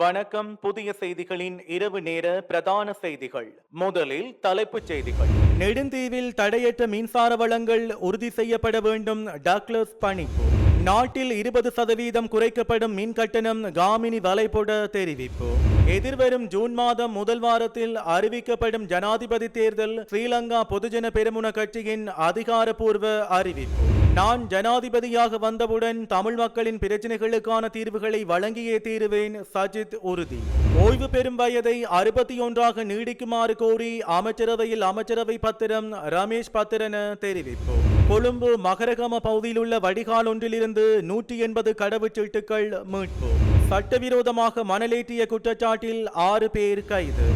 வணக்கம் புதிய செய்திகளின் இரவு நேர பிரதான செய்திகள். முதலில் தலைப்புச் செய்திகள். நெடுந்தீவில் தடையற்ற மின்சார வளங்கள் உறுதி செய்யப்பட வேண்டும் டாக்லஸ் பணிப்பு. நாட்டில் இருபது சதவீதம் குறைக்கப்படும் மின் கட்டணம் காமினி வலைபொட தெரிவிப்பு. எதிர்வரும் ஜூன் மாதம் முதல் வாரத்தில் அறிவிக்கப்படும் ஜனாதிபதி தேர்தல் ஸ்ரீலங்கா பொதுஜன பெருமுன கட்சியின் அதிகாரப்பூர்வ அறிவிப்பு. நான் ஜனாதிபதியாக வந்தவுடன் தமிழ் மக்களின் பிரச்சனைகளுக்கான தீர்வுகளை வழங்கியே தீருவேன் சஜித் உறுதி. ஓய்வு பெறும் வயதை அறுபத்தி ஒன்றாக நீடிக்குமாறு கோரி அமைச்சரவையில் அமைச்சரவை பத்திரம் ரமேஷ் பத்திரன தெரிவிப்பு. கொழும்பு மகரகம பகுதியில் உள்ள வடிகால் ஒன்றிலிருந்து நூற்றி எண்பது கடவுச்சீட்டுகள் மீட்பு. சட்டவிரோதமாக மணலேற்றிய குற்றச்சாட்டில் ஆறு பேர் கைது.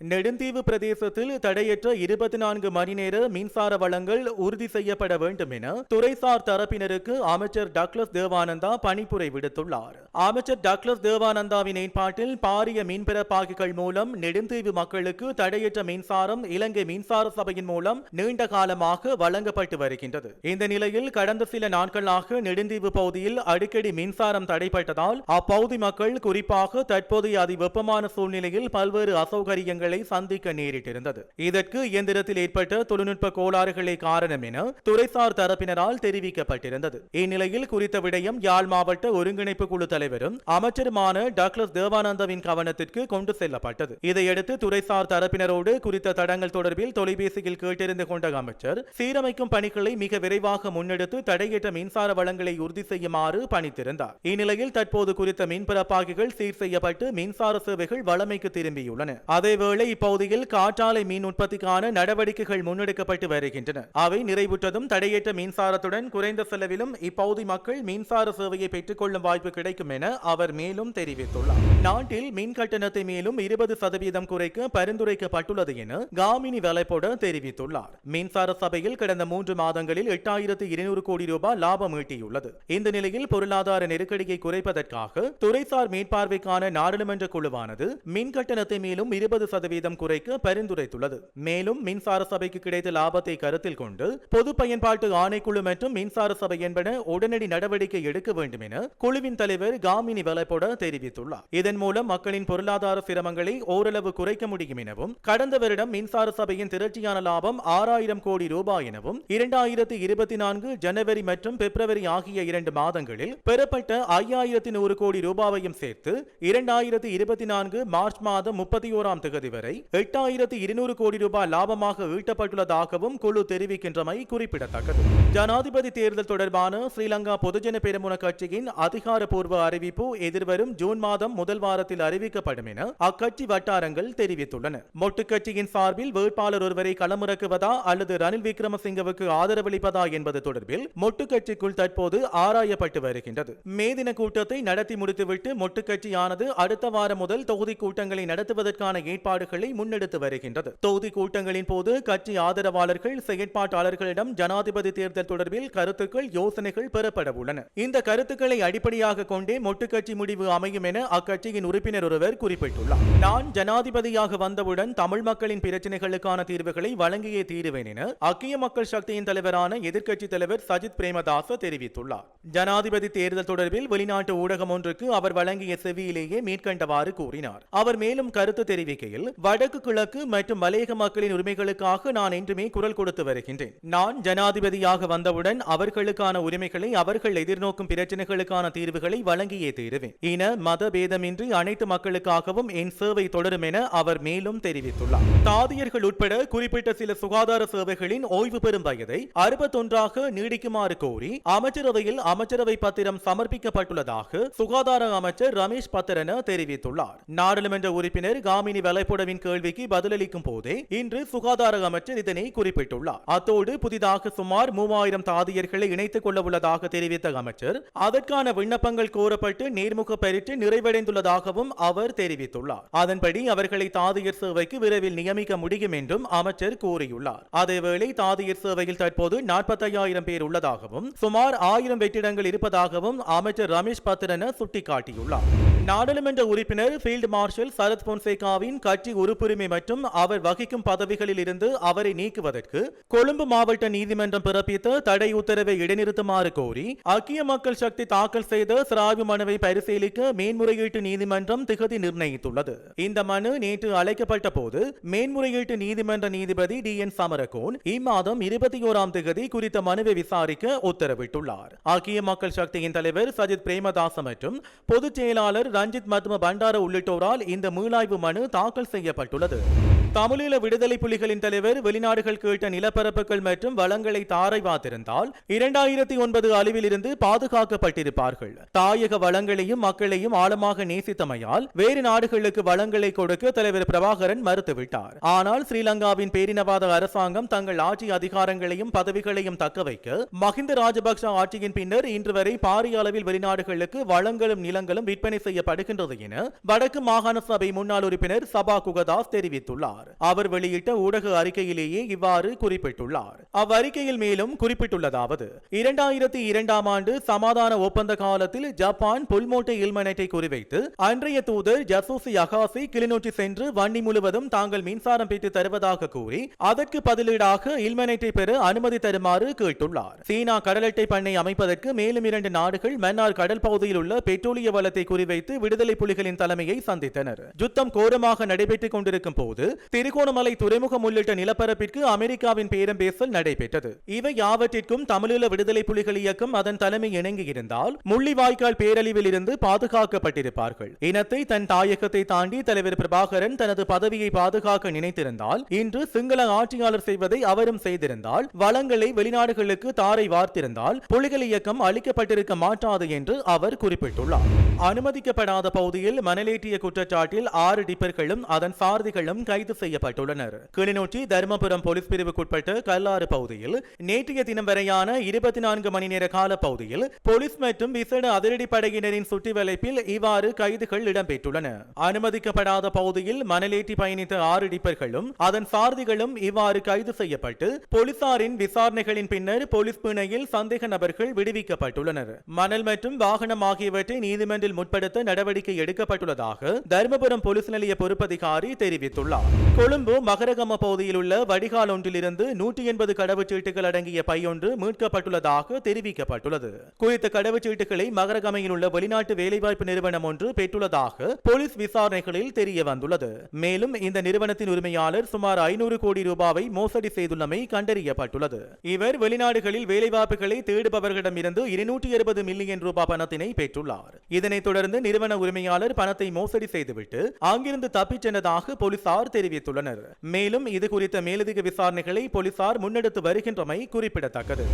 நெடுந்தீவு பிரதேசத்தில் தடையற்ற இருபத்தி நான்கு மணி நேர மின்சார வளங்கள் உறுதி செய்யப்பட வேண்டும் என துறைசார் தரப்பினருக்கு அமைச்சர் டக்ளஸ் தேவானந்தா பணிப்புரை விடுத்துள்ளார். அமைச்சர் டக்ளஸ் தேவானந்தாவின் ஏற்பாட்டில் பாரிய மின்பிறப்பாக்கிகள் மூலம் நெடுந்தீவு மக்களுக்கு தடையற்ற மின்சாரம் இலங்கை மின்சார சபையின் மூலம் நீண்ட காலமாக வழங்கப்பட்டு வருகின்றது. இந்த நிலையில் கடந்த சில நாட்களாக நெடுந்தீவு பகுதியில் அடிக்கடி மின்சாரம் தடைப்பட்டதால் அப்பகுதி மக்கள் குறிப்பாக தற்போதைய அதிவெப்பமான சூழ்நிலையில் பல்வேறு அசௌகரியங்கள் சந்திக்க நேரிட்டிருந்தது. இதற்கு இயந்திரத்தில் ஏற்பட்ட தொழில்நுட்ப கோளாறுகளை காரணம் என துறைசார் தரப்பினரால் தெரிவிக்கப்பட்டிருந்தது. இந்நிலையில் குறித்த விடயம் யாழ் மாவட்ட ஒருங்கிணைப்பு குழு தலைவரும் அமைச்சருமான டாக்டர் தேவானந்தாவின் கவனத்திற்கு கொண்டு செல்லப்பட்டது. இதையடுத்து துறைசார் தரப்பினரோடு குறித்த தடங்கள் தொடர்பில் தொலைபேசியில் கேட்டறிந்து கொண்ட அமைச்சர் சீரமைக்கும் பணிகளை மிக விரைவாக முன்னெடுத்து தடையற்ற மின்சார வளங்களை உறுதி செய்யுமாறு பணித்திருந்தார். இந்நிலையில் தற்போது குறித்த மின்பரப்பாகிகள் சீர் செய்யப்பட்டு மின்சார சேவைகள் வளமைக்கு திரும்பியுள்ளன. அதேவேளை இப்பகுதியில் காற்றாலை மீன் உற்பத்திக்கான நடவடிக்கைகள் முன்னெடுக்கப்பட்டு வருகின்றன. அவை நிறைவுற்றதும் தடையற்ற மின்சாரத்துடன் குறைந்த செலவிலும் இப்பகுதி மக்கள் மின்சார சேவையை பெற்றுக்கொள்ளும் வாய்ப்பு கிடைக்கும் என அவர் மேலும் தெரிவித்துள்ளார். நாட்டில் மின் கட்டணத்தை மேலும் இருபது சதவீதம் குறைக்க பரிந்துரைக்கப்பட்டுள்ளது என காமினி வலைப்புடன் தெரிவித்துள்ளார். மின்சார சபையில் கடந்த மூன்று மாதங்களில் எட்டாயிரத்து இருநூறு கோடி ரூபாய் லாபம் ஈட்டியுள்ளது. இந்த நிலையில் பொருளாதார நெருக்கடியை குறைப்பதற்காக துறைசார் மேற்பார்வைக்கான நாடாளுமன்ற குழுவானது மின் கட்டணத்தை மேலும் இருபது சதவீதம் குறைக்க பரிந்துரைத்துள்ளது. மேலும் மின்சார சபைக்கு கிடைத்த லாபத்தை கருத்தில் கொண்டு பொது பயன்பாட்டு ஆணைக்குழு மற்றும் மின்சார சபை என்பன உடனடி நடவடிக்கை எடுக்க வேண்டும் என குழுவின் தலைவர் காமினி வலைப்பொட தெரிவித்துள்ளார். இதன் மூலம் மக்களின் பொருளாதார சிரமங்களை ஓரளவு குறைக்க முடியும் எனவும் கடந்த வருடம் மின்சார சபையின் திரட்சியான லாபம் ஆறாயிரம் கோடி ரூபாய் எனவும் இரண்டாயிரத்தி இருபத்தி நான்கு ஜனவரி மற்றும் பிப்ரவரி ஆகிய இரண்டு மாதங்களில் பெறப்பட்ட ஐயாயிரத்தி நூறு கோடி ரூபாவையும் சேர்த்து இரண்டாயிரத்தி இருபத்தி நான்கு மார்ச் மாதம் முப்பத்தி ஓராம் தேதி வரை எட்டாயிரத்து இருநூறு கோடி ரூபாய் லாபமாக ஈட்டப்பட்டுள்ளதாகவும் குழு தெரிவிக்கின்றமை குறிப்பிடத்தக்கது. ஜனாதிபதி தேர்தல் தொடர்பான ஸ்ரீலங்கா பொதுஜன பெருமுன கட்சியின் அதிகாரப்பூர்வ அறிவிப்பு எதிர்வரும் ஜூன் மாதம் முதல் வாரத்தில் அறிவிக்கப்படும் என அக்கட்சி வட்டாரங்கள் தெரிவித்துள்ளன. மொட்டு கட்சியின் சார்பில் வேட்பாளர் ஒருவரை களமிறக்குவதா அல்லது ரணில் விக்ரமசிங்கவுக்கு ஆதரவளிப்பதா என்பது தொடர்பில் மொட்டு கட்சிக்குள் தற்போது ஆராயப்பட்டு வருகின்றது. மே தின கூட்டத்தை நடத்தி முடித்துவிட்டு மொட்டு கட்சியானது அடுத்த வாரம் முதல் தொகுதி கூட்டங்களை நடத்துவதற்கான ஏற்பாடுகள் முன்னெடுத்து வருகின்றது. தொகுதி கூட்டங்களின் போது கட்சி ஆதரவாளர்கள் செயற்பாட்டாளர்களிடம் ஜனாதிபதி தேர்தல் தொடர்பில் கருத்துக்கள் யோசனைகள் பெறப்பட உள்ளன. இந்த கருத்துக்களை அடிப்படையாக கொண்டே மொட்டுக்கட்சி முடிவு அமையும் என அக்கட்சியின் உறுப்பினர் ஒருவர் குறிப்பிட்டுள்ளார். நான் ஜனாதிபதியாக வந்தவுடன் தமிழ் மக்களின் பிரச்சனைகளுக்கான தீர்வுகளை வழங்கியே தீருவேன் என அக்கிய மக்கள் சக்தியின் தலைவரான எதிர்க்கட்சி தலைவர் சஜித் பிரேமதாச தெரிவித்துள்ளார். ஜனாதிபதி தேர்தல் தொடர்பில் வெளிநாட்டு ஊடகம் ஒன்றுக்கு அவர் வழங்கிய செவியிலேயே மேற்கண்டவாறு கூறினார். அவர் மேலும் கருத்து தெரிவிக்கையில் வடக்கு கிழக்கு மற்றும் மலையக மக்களின் உரிமைகளுக்காக நான் என்றுமே குரல் கொடுத்து வருகின்றேன். நான் ஜனாதிபதியாக வந்தவுடன் அவர்களுக்கான உரிமைகளை அவர்கள் எதிர்நோக்கும் பிரச்சனைகளுக்கான தீர்வுகளை வழங்கியே தீருவேன். இன மத பேதமின்றி அனைத்து மக்களுக்காகவும் என் சேவை தொடரும் என அவர் மேலும் தெரிவித்துள்ளார். தாதியர்கள் உட்பட குறிப்பிட்ட சில சுகாதார சேவைகளின் ஓய்வு பெறும் வயதை அறுபத்தொன்றாக நீடிக்குமாறு கோரி அமைச்சரவையில் அமைச்சரவை பத்திரம் சமர்ப்பிக்கப்பட்டுள்ளதாக சுகாதார அமைச்சர் ரமேஷ் பத்திரன தெரிவித்துள்ளார். நாடாளுமன்ற உறுப்பினர் காமினி வலைப்புடவின் கேள்விக்கு பதிலளிக்கும் போதே இன்று சுகாதார அமைச்சர் இதனை குறிப்பிட்டுள்ளார். அத்தோடு புதிதாக சுமார் மூவாயிரம் தாதியர்களை இணைத்துக் கொள்ள உள்ளதாக தெரிவித்த அமைச்சர் அதற்கான விண்ணப்பங்கள் கோரப்பட்டு நேர்முக பயிற்சி நிறைவடைந்துள்ளதாகவும் அவர் தெரிவித்துள்ளார். அதன்படி அவர்களை தாதியர் சேவைக்கு விரைவில் நியமிக்க முடியும் என்றும் அமைச்சர் கூறியுள்ளார். அதேவேளை தாதியர் சேவையில் தற்போது நாற்பத்தையாயிரம் பேர் உள்ளதாகவும் சுமார் ஆயிரம் வெற்றிடங்கள் இருப்பதாகவும் அமைச்சர் ரமேஷ் பத்திரன சுட்டிக்காட்டியுள்ளார். நாடாளுமன்ற உறுப்பினர் ஃபீல்டு மார்ஷல் சரத் பொன்சேகாவின் கட்சி உறுப்புரிமை மற்றும் அவர் வகிக்கும் பதவிகளில் இருந்து அவரை நீக்குவதற்கு கொழும்பு மாவட்ட நீதிமன்றம் பிறப்பித்த தடை உத்தரவை இடைநிறுத்துமாறு கோரி ஐக்கிய மக்கள் சக்தி தாக்கல் செய்த சிராய்வு மனுவை பரிசீலிக்க மேன்முறையீட்டு நீதிமன்றம் திகதி நிர்ணயித்துள்ளது. இந்த மனு நேற்று அழைக்கப்பட்ட போது மேன்முறையீட்டு நீதிமன்ற நீதிபதி டி என் சமரகோன் இம்மாதம் இருபத்தி ஓராம் திகதி குறித்த மனுவை விசாரிக்க உத்தரவிட்டுள்ளார். ஐக்கிய மக்கள் சக்தியின் தலைவர் சஜித் பிரேமதாச மற்றும் பொதுச் செயலாளர் ரஞ்சித் மத்ம பண்டார உள்ளிட்டோரால் இந்த மீளாய்வு மனு தாக்கல் செய்யப்பட்டுள்ளது. தமிழீழ விடுதலை புலிகளின் தலைவர் வெளிநாடுகள் கேட்ட நிலப்பரப்புகள் மற்றும் வளங்களை தாரை வாத்திருந்தால் இரண்டாயிரத்தி ஒன்பது அளவிலிருந்து பாதுகாக்கப்பட்டிருப்பார்கள். தாயக வளங்களையும் மக்களையும் ஆழமாக நேசித்தமையால் வேறு நாடுகளுக்கு வளங்களை கொடுக்க தலைவர் பிரபாகரன் மறுத்துவிட்டார். ஆனால் ஸ்ரீலங்காவின் பேரினவாத அரசாங்கம் தங்கள் ஆட்சி அதிகாரங்களையும் பதவிகளையும் தக்க வைக்க மஹிந்த ராஜபக்ச ஆட்சியின் பின்னர் இன்று வரை பாரிய அளவில் வெளிநாடுகளுக்கு வளங்களும் நிலங்களும் விற்பனை செய்யப்படுகின்றது என வடக்கு மாகாண சபை முன்னாள் உறுப்பினர் சபா குகதாஸ் தெரிவித்துள்ளார். கூறியுள்ளார் அவர் வெளியிட்ட ஊடக அறிக்கையிலேயே இவ்வாறு குறிப்பிட்டுள்ளார். அவ்வறிக்கையில் மேலும் குறிப்பிட்டுள்ளதாவது இரண்டாயிரத்தி இரண்டாம் ஆண்டு சமாதான ஒப்பந்த காலத்தில் ஜப்பான் புல்மோட்டை இல்மனத்தை குறிவைத்து அன்றைய தூதர் ஜசூசி அகாசி கிளிநொச்சி சென்று வன்னி முழுவதும் தாங்கள் மின்சாரம் பெற்று தருவதாக கூறி அதற்கு பதிலீடாக இல்மனைட்டை பெற அனுமதி தருமாறு கேட்டுள்ளார். சீனா கடலட்டை பண்ணை அமைப்பதற்கு மேலும் இரண்டு நாடுகள் மன்னார் கடல் பகுதியில் உள்ள பெட்ரோலிய வளத்தை குறிவைத்து விடுதலை புலிகளின் தலைமையை சந்தித்தனர். யுத்தம் கோரமாக நடைபெற்றுக் கொண்டிருக்கும் போது திருகோணமலை துறைமுகம் உள்ளிட்ட நிலப்பரப்பிற்கு அமெரிக்காவின் பேரம் பேசல் நடைபெற்றது. இவை யாவற்றிற்கும் தமிழீழ விடுதலை புலிகள் இயக்கம் அதன் தலைமை இணங்கியிருந்தால் முள்ளிவாய்க்கால் பேரழிவில் இருந்து பாதுகாக்கப்பட்டிருப்பார்கள். இனத்தை தன் தாயகத்தை தாண்டி தலைவர் பிரபாகரன் தனது பதவியை பாதுகாக்க நினைத்திருந்தால் இன்று சிங்கள ஆட்சியாளர் செய்வதை அவரும் செய்திருந்தால் வளங்களை வெளிநாடுகளுக்கு தாரை வார்த்திருந்தால் புலிகள் இயக்கம் அளிக்கப்பட்டிருக்க மாட்டாது என்று அவர் குறிப்பிட்டுள்ளார். அனுமதிக்கப்படாத பகுதியில் மணலேற்றிய குற்றச்சாட்டில் ஆறு டிப்பர்களும் அதன் சாரதிகளும் கைது செய்யப்பட்டுள்ளனர். கிளிநொச்சி தருமபுரம் போலீஸ் பிரிவுக்குட்பட்ட கல்லாறு பகுதியில் நேற்றைய தினம் வரையான இருபத்தி நான்கு மணி நேர கால பகுதியில் போலீஸ் மற்றும் விசேட அதிரடிப்படையினரின் சுற்றி வளைப்பில் இவ்வாறு கைதுகள் இடம்பெற்றுள்ளன. அனுமதிக்கப்படாத பகுதியில் மணலேற்றி பயணித்த ஆறு டிப்பர்களும் அதன் சாரதிகளும் இவ்வாறு கைது செய்யப்பட்டு போலீசாரின் விசாரணைகளின் பின்னர் போலீஸ் பிணையில் சந்தேக நபர்கள் விடுவிக்கப்பட்டுள்ளனர். மணல் மற்றும் வாகனம் ஆகியவற்றை நீதிமன்றில் முற்படுத்த நடவடிக்கை எடுக்கப்பட்டுள்ளதாக தருமபுரம் போலீஸ் நிலைய பொறுப்பதிகாரி தெரிவித்துள்ளார். கொழும்பு மகரகம பகுதியில் உள்ள வடிகால் ஒன்றிலிருந்து நூற்றி எண்பது கடவுச்சீட்டுகள் அடங்கிய பையொன்று மீட்கப்பட்டுள்ளதாக தெரிவிக்கப்பட்டுள்ளது. குறித்த கடவுச்சீட்டுகளை மகரகமையில் உள்ள வெளிநாட்டு வேலைவாய்ப்பு நிறுவனம் ஒன்று பெற்றுள்ளதாக போலீஸ் விசாரணைகளில் தெரிய வந்துள்ளது மேலும் இந்த நிறுவனத்தின் உரிமையாளர் சுமார் ஐநூறு கோடி ரூபாவை மோசடி செய்துள்ளமை கண்டறியப்பட்டுள்ளது. இவர் வெளிநாடுகளில் வேலைவாய்ப்புகளை தேடுபவர்களிடமிருந்து இருநூற்றி இருபது மில்லியன் ரூபாய் பணத்தினை பெற்றுள்ளார். இதனைத் தொடர்ந்து நிறுவன உரிமையாளர் பணத்தை மோசடி செய்துவிட்டு அங்கிருந்து தப்பிச் சென்றதாக போலீசார் தெரிவித்துள்ளனர் மேலும் இது குறித்த மேலதிக விசாரணைகளை போலீசார் முன்னெடுத்து வருகின்றமை குறிப்பிடத்தக்கது.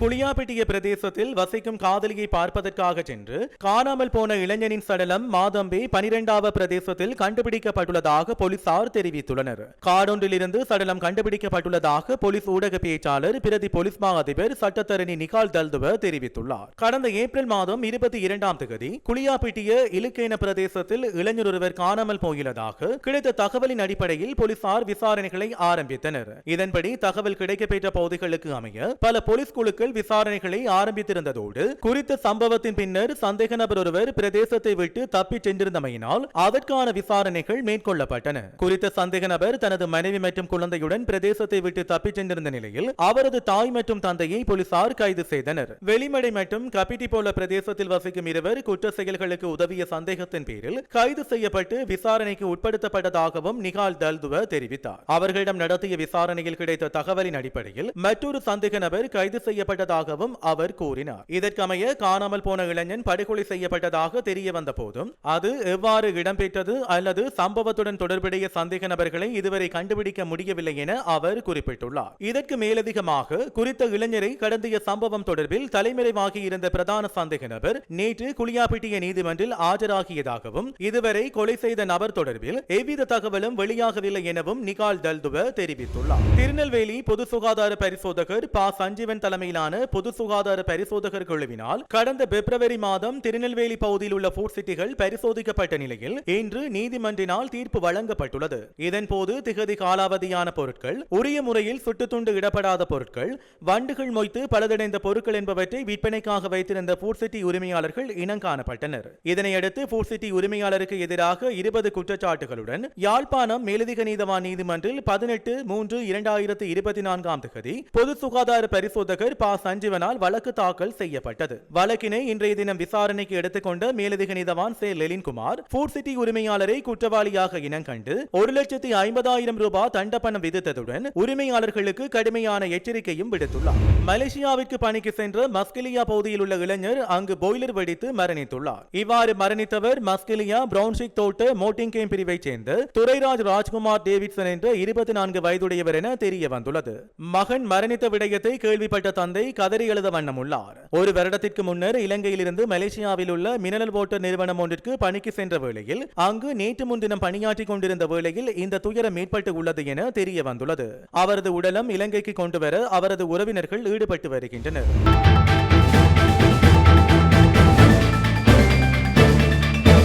குளியாப்பிட்டிய பிரதேசத்தில் வசிக்கும் காதலியை பார்ப்பதற்காக சென்று காணாமல் போன இளைஞனின் சடலம் மாதம்பே பனிரெண்டாவது பிரதேசத்தில் கண்டுபிடிக்கப்பட்டுள்ளதாக போலீசார் தெரிவித்துள்ளனர். காடொன்றிலிருந்து சடலம் கண்டுபிடிக்கப்பட்டுள்ளதாக போலீஸ் ஊடக பேச்சாளர் பிரதி போலீஸ் மா அதிபர் சட்டத்தரணி நிகால் தல்துவ தெரிவித்துள்ளார். கடந்த ஏப்ரல் மாதம் இருபத்தி இரண்டாம் தேதி குளியாப்பிட்டிய இலுக்கேன பிரதேசத்தில் இளைஞர் ஒருவர் காணாமல் போயுள்ளதாக கிடைத்த தகவலின் அடிப்படையில் போலீசார் விசாரணைகளை ஆரம்பித்தனர். இதன்படி தகவல் கிடைக்கப்பெற்ற பகுதிகளுக்கு அமைய பல போலீஸ் குழுக்கள் விசாரணைகளை ஆரம்பித்திருந்ததோடு குறித்த சம்பவத்தின் பின்னர் சந்தேக நபர் ஒருவர் பிரதேசத்தை விட்டு தப்பிச் சென்றிருந்தமையினால் அதற்கான விசாரணைகள் மேற்கொள்ளப்பட்டன. குறித்த சந்தேக நபர் தனது மனைவி மற்றும் குழந்தையுடன் பிரதேசத்தை விட்டு தப்பிச் சென்றிருந்த நிலையில் அவரது தாய் மற்றும் தந்தையை போலீசார் கைது செய்தனர். வெளிமடை மற்றும் கபிட்டி போல பிரதேசத்தில் வசிக்கும் இருவர் குற்ற செயல்களுக்கு உதவிய சந்தேகத்தின் பேரில் கைது செய்யப்பட்டு விசாரணைக்கு உட்படுத்தப்பட்டதாகவும் நிகால் தல் தல்துவ தெரிவித்தார். அவர்களிடம் நடத்திய விசாரணையில் கிடைத்த தகவலின் அடிப்படையில் மற்றொரு சந்தேக நபர் கைது செய்யப்பட்டதாகவும் அவர் கூறினார். இதற்கமைய காணாமல் போன இளைஞன் படுகொலை செய்யப்பட்டதாக தெரிய வந்த போதும் அது எவ்வாறு இடம்பெற்றது அல்லது சம்பவத்துடன் தொடர்புடைய சந்தேக நபர்களை இதுவரை கண்டுபிடிக்க முடியவில்லை என அவர் குறிப்பிட்டுள்ளார். இதற்கு மேலதிகமாக குறித்த இளைஞரை கடந்திய சம்பவம் தொடர்பில் தலைமறைவாகி இருந்த பிரதான சந்தேக நபர் நேற்று குளியாப்பிட்டிய நீதிமன்றில் ஆஜராகியதாகவும் இதுவரை கொலை செய்த நபர் தொடர்பில் எவ்வித தகவலும் வெளியாக எதிர்பார்க்கவில்லை எனவும் நிகால் தல்துவ தெரிவித்துள்ளார். திருநெல்வேலி பொது சுகாதார பரிசோதகர் ப. சஞ்சீவன் தலைமையிலான பொது சுகாதார பரிசோதகர் குழுவினால் கடந்த பிப்ரவரி மாதம் திருநெல்வேலி பகுதியில் உள்ள ஃபுட் சிட்டிகள் பரிசோதிக்கப்பட்ட நிலையில் இன்று நீதிமன்றினால் தீர்ப்பு வழங்கப்பட்டுள்ளது. இதன்போது திகதி காலாவதியான பொருட்கள் உரிய முறையில் சுட்டுத்துண்டு இடப்படாத பொருட்கள் வண்டுகள் மொய்த்து பழுதடைந்த பொருட்கள் என்பவற்றை விற்பனைக்காக வைத்திருந்த ஃபுட் சிட்டி உரிமையாளர்கள் இனங்காணப்பட்டனர் இதனையடுத்து ஃபுட் சிட்டி உரிமையாளருக்கு எதிராக இருபது குற்றச்சாட்டுகளுடன் யாழ்ப்பாணம் மேலதிக நீதவான் நீதிமன்றில் பதினெட்டு மூன்று இரண்டாயிரத்து இருபத்தி நான்காம் தேதி பொது சுகாதார பரிசோதகர் ப. சஞ்சீவனால் வழக்கு தாக்கல் செய்யப்பட்டது. வழக்கினை இன்றைய தினம் விசாரணைக்கு எடுத்துக்கொண்ட மேலதிக நீதவான் சே. லெலின்குமார் ஃபுட் சிட்டி உரிமையாளரை குற்றவாளியாக இனங்கண்டு ஒரு லட்சத்தி ஐம்பதாயிரம் ரூபாய் தண்டப்பணம் விதித்ததுடன் உரிமையாளர்களுக்கு கடுமையான எச்சரிக்கையும் விடுத்துள்ளார். மலேசியாவிற்கு பணிக்கு சென்ற மஸ்கிலியா பகுதியில் உள்ள இளைஞர் அங்கு பாய்லர் வெடித்து மரணித்துள்ளார். இவ்வாறு மரணித்தவர் மஸ்கிலியா பிரவுன்ஷிக் தோட்ட மோட்டிங் கேம் பிரிவைச் சேர்ந்த துரைராஜ் ராஜ்குமார் டேவிட்சன் என்ற இருபத்தி நான்கு வயதுடையவர் என தெரிய வந்துள்ளது. மகன் மரணித்த விடயத்தை கேள்விப்பட்ட தந்தை கதறி எழுத வண்ணம் உள்ளார். ஒரு வருடத்திற்கு முன்னர் இலங்கையிலிருந்து மலேசியாவில் உள்ள மினரல் வாட்டர் நிறுவனம் ஒன்றிற்கு பணிக்கு சென்ற வேளையில் அங்கு நேற்று முன்தினம் பணியாற்றிக் கொண்டிருந்த வேளையில் இந்த துயரம் ஏற்பட்டு உள்ளது என தெரிய வந்துள்ளது. அவரது உடலம் இலங்கைக்கு கொண்டுவர அவரது உறவினர்கள் ஈடுபட்டு வருகின்றனர்.